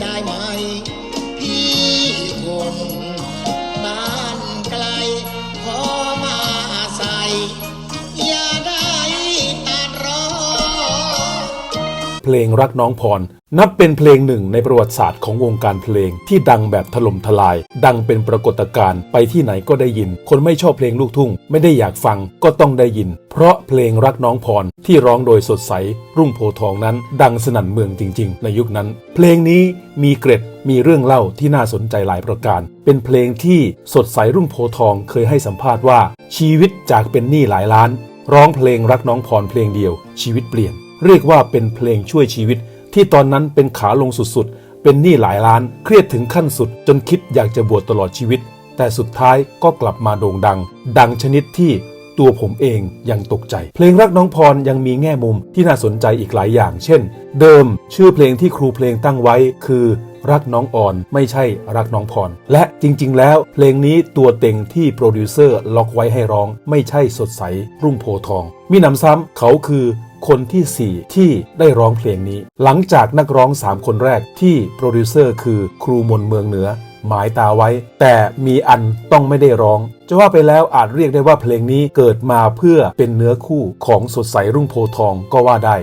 ได้ไหม ลงรักน้องพร นับเป็นเพลงหนึ่งในประวัติศาสตร์ของวงการเพลงที่ดังแบบถล่มทลาย ดังเป็นปรากฏการณ์ไปที่ไหนก็ได้ยิน คนไม่ชอบเพลงลูกทุ่ง ไม่ได้อยากฟังก็ต้องได้ยิน เพราะเพลงรักน้องพรที่ร้องโดยสดใส รุ่งโพทองนั้น ดังสนั่นเมืองจริง ๆ ในยุคนั้น เพลงนี้มีเกร็ดมีเรื่องเล่าที่น่าสนใจหลายประการ เป็นเพลงที่สดใสรุ่งโพทองเคยให้สัมภาษณ์ว่า ชีวิตจากเป็นหนี้หลายล้าน ร้องเพลงรักน้องพรเพลงเดียว ชีวิตเปลี่ยน เรียกว่าเป็นเพลงช่วยชีวิต ที่ตอนนั้นเป็นขาลงสุดๆ เป็นหนี้หลายล้าน เครียดถึงขั้นสุด จนคิดอยากจะบวชตลอดชีวิต แต่สุดท้ายก็กลับมาโด่งดัง ดังชนิดที่ตัวผมเองยังตกใจ เพลงรักน้องพรยังมีแง่มุมที่น่าสนใจอีกหลายอย่าง เช่น เดิมชื่อเพลงที่ครูเพลงตั้งไว้คือรักน้องอ่อนไม่ใช่รักน้องพร และจริง ๆ แล้ว เพลงนี้ตัวเต็งที่โปรดิวเซอร์ล็อกไว้ให้ร้อง ไม่ใช่สดใสรุ่งโพทอง มีหนำซ้ำเขาคือ คนที่ 4 ที่ได้ร้องเพลงนี้ หลังจากนักร้อง 3 คนแรกที่โปรดิวเซอร์คือครูมนเมืองเหนือ หมายตาไว้ แต่มีอันต้องไม่ได้ร้อง จะว่าไปแล้วอาจเรียกได้ว่าเพลงนี้เกิดมาเพื่อเป็นเนื้อคู่ของสดใสรุ่งโพทองก็ว่าได้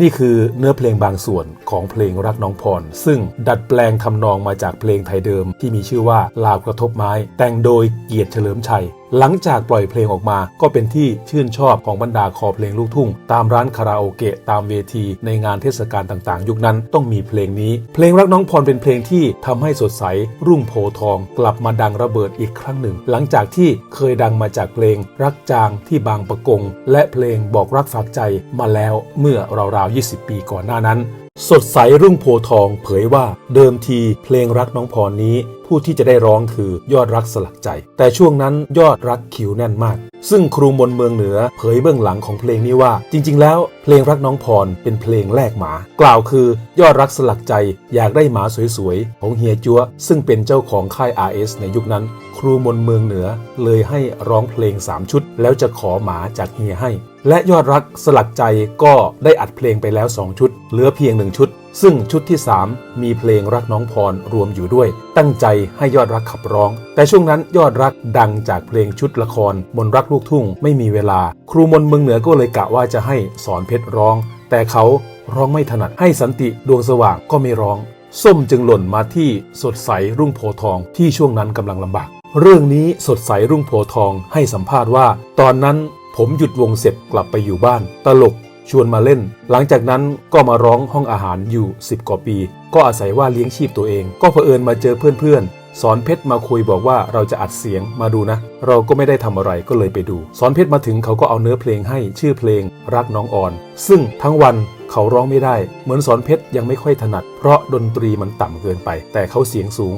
นี่คือเนื้อเพลงบางส่วนของเพลงรักน้องพร ซึ่งดัดแปลงทำนองมาจากเพลงไทยเดิมที่มีชื่อว่าลาวกระทบไม้ แต่งโดยเกียรติเฉลิมชัย หลังจากปล่อยเพลงออกมาก็เป็นที่ชื่นชอบของบรรดาคอเพลงลูกทุ่ง ตามร้านคาราโอเกะตามเวที ในงานเทศกาลต่างๆ ยุคนั้นต้องมีเพลงนี้ เพลงรักน้องพรเป็นเพลงที่ทำให้สดใส รุ่งโพทอง กลับมาดังระเบิดอีกครั้งหนึ่ง หลังจากที่เคยดังมาจากเพลงรักจางที่บางประกง และเพลงบอกรักฝากใจมาแล้วเมื่อราวๆ 20 ปีก่อนหน้านั้นสดใสรุ่งโพทองเผยว่าเดิมทีเพลงรักน้องพรนี้ ผู้ที่จะได้ร้องคือยอดรักสลักใจ แต่ช่วงนั้นยอดรักคิวแน่นมาก ซึ่งครูมนเมืองเหนือเผยเบื้องหลังของเพลงนี้ว่า จริง ๆ แล้วเพลงรักน้องพรเป็นเพลงแลกหมา กล่าวคือยอดรักสลักใจอยากได้หมาสวยๆ ของเฮียจัวซึ่งเป็นเจ้าของค่าย RS ในยุคนั้น ครูมนเมืองเหนือเลยให้ร้องเพลง 3 ชุด แล้วจะขอหมาจากเฮียให้ และยอดรักสลักใจก็ได้อัดเพลงไปแล้ว 2 ชุด เหลือเพียง 1 ชุดซึ่งชุดที่ 3 มีเพลงรักน้องพรรวมอยู่ด้วย ตั้งใจให้ยอดรักขับร้อง แต่ช่วงนั้นยอดรักดังจากเพลงชุดละคร มนรักลูกทุ่งไม่มีเวลา ครูมนเมืองเหนือก็เลยกะว่าจะให้สอนเพชรร้อง แต่เขาร้องไม่ถนัดให้สันติดวงสว่างก็ไม่ร้อง ส้มจึงหล่นมาที่สดใสรุ่งโพทองที่ช่วงนั้นกำลังลำบาก เรื่องนี้สดใสรุ่งโพทองให้สัมภาษณ์ว่า ตอนนั้นผมหยุดวงเสร็จกลับไปอยู่บ้าน ตลก ชวนมาเล่น หลังจากนั้นก็มาร้องห้องอาหารอยู่ 10 กว่าปี ก็อาศัยว่าเลี้ยงชีพตัวเอง ก็เผอิญมาเจอเพื่อนๆ สอนเพชรมาคุยบอกว่าเราจะอัดเสียงมาดูนะ เราก็ไม่ได้ทำอะไรก็เลยไปดู สอนเพชรมาถึงเขาก็เอาเนื้อเพลงให้ชื่อเพลง รักน้องอ่อน ซึ่งทั้งวันเขาร้องไม่ได้ เหมือนสอนเพชรยังไม่ค่อยถนัด เพราะดนตรีมันต่ำเกินไป แต่เขาเสียงสูง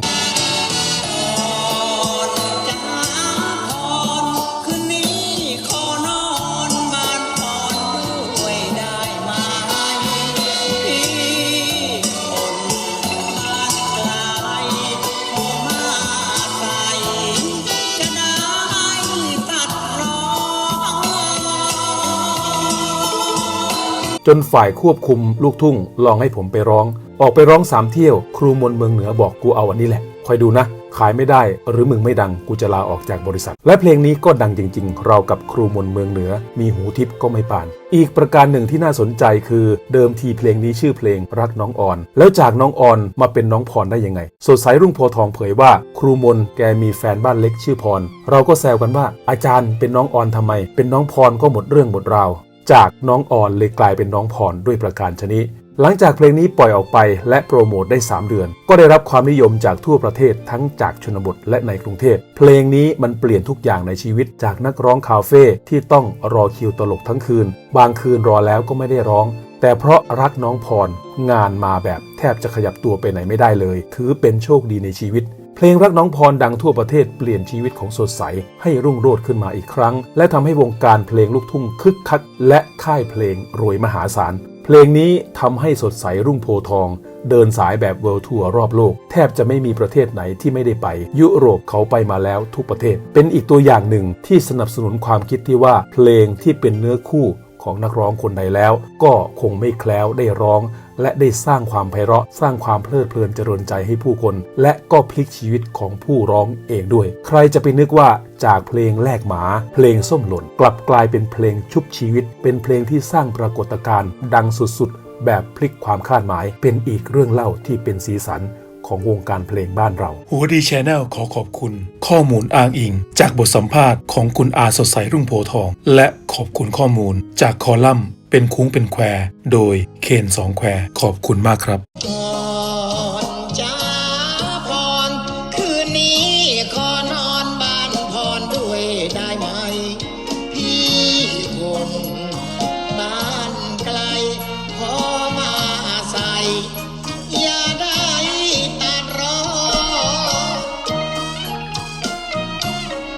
จนฝ่ายควบคุมลูกทุ่งลองให้ผมไปร้อง ออกไปร้องสามเที่ยว ครูมนเมืองเหนือบอกกูเอาอันนี้แหละ คอยดูนะ ขายไม่ได้หรือมึงไม่ดังกูจะลาออกจากบริษัท และเพลงนี้ก็ดังจริง ๆ เรากับครูมนเมืองเหนือ มีหูทิพย์ก็ไม่ปาน อีกประการหนึ่งที่น่าสนใจคือเดิมทีเพลงนี้ชื่อเพลงรักน้องอ่อน แล้วจากน้องอ่อนมาเป็นน้องพรได้ยังไง สดใสรุ่งโพทองเผยว่า ครูมนแกมีแฟนบ้านเล็กชื่อพร เราก็แซวกันว่าอาจารย์เป็นน้องอ่อนทำไม เป็นน้องพรก็หมดเรื่องหมดราว จากน้องอ่อนเลยกลายเป็นน้องพรด้วยประการชนิดหลังจากเพลงนี้ปล่อยออกไปและโปรโมทได้ 3 เดือน ก็ได้รับความนิยมจากทั่วประเทศทั้งจากชนบทและในกรุงเทพ เพลงนี้มันเปลี่ยนทุกอย่างในชีวิตจากนักร้องคาเฟ่ที่ต้องรอคิวตลกทั้งคืน บางคืนรอแล้วก็ไม่ได้ร้อง แต่เพราะรักน้องพร งานมาแบบแทบจะขยับตัวไปไหนไม่ได้เลย ถือเป็นโชคดีในชีวิต เพลงรักน้องพรดังทั่วประเทศเปลี่ยนชีวิตของสดใสให้รุ่งโรจน์ขึ้นมาอีกครั้ง และทำให้วงการเพลงลูกทุ่งคึกคัก และค่ายเพลงรวยมหาศาล เพลงนี้ทำให้สดใสรุ่งโพทอง เดินสายแบบเวิลด์ทัวร์รอบโลก แทบจะไม่มีประเทศไหนที่ไม่ได้ไป ยุโรปเขาไปมาแล้วทุกประเทศ เป็นอีกตัวอย่างหนึ่งที่สนับสนุนความคิดที่ว่าเพลงที่เป็นเนื้อคู่ของนักร้องคนใดแล้ว ก็คงไม่แคล้วได้ร้อง และได้สร้างความไพเราะ สร้างความเพลิดเพลินเจริญใจให้ผู้คน และก็พลิกชีวิตของผู้ร้องเองด้วย ใครจะไปนึกว่าจากเพลงแลกหมา เพลงส้มหล่น กลับกลายเป็นเพลงชุบชีวิต เป็นเพลงที่สร้างปรากฏการณ์ดังสุดๆ แบบพลิกความคาดหมาย เป็นอีกเรื่องเล่าที่เป็นสีสันของวงการเพลงบ้านเราหัวดีชแนลขอขอบคุณ ข้อมูลอ้างอิง จากบทสัมภาษณ์ของคุณอาสดใสรุ่งโพทอง และขอบคุณข้อมูลจากคอลัมน์ เป็นคุ้งเป็นแคว โดยเคนสองแคว ขอบคุณมากครับคืนนี้ขอนอนบ้านพรด้วยได้ไหมพี่คง